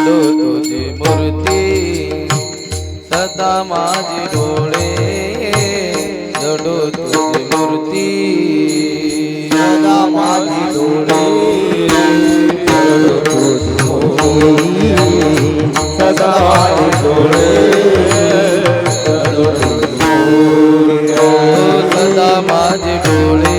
જડો તુજી મૂર્તિ સદા માજી ડોળે જડો તુજી મૂર્તિ સદા માજી ડોળે ચડો તુજ મોરી. સદા માજી ડોળે ચડો તુજ મોરી. સદા માજી ડોળે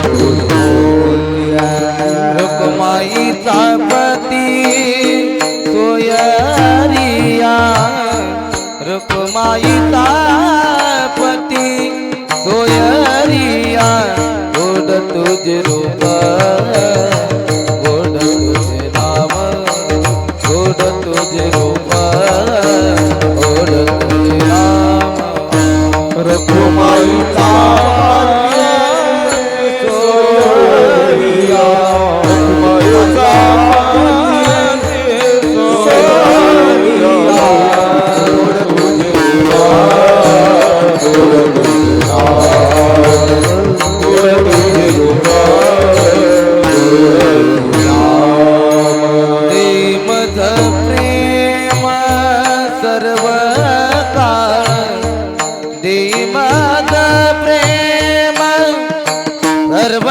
等待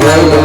Hello.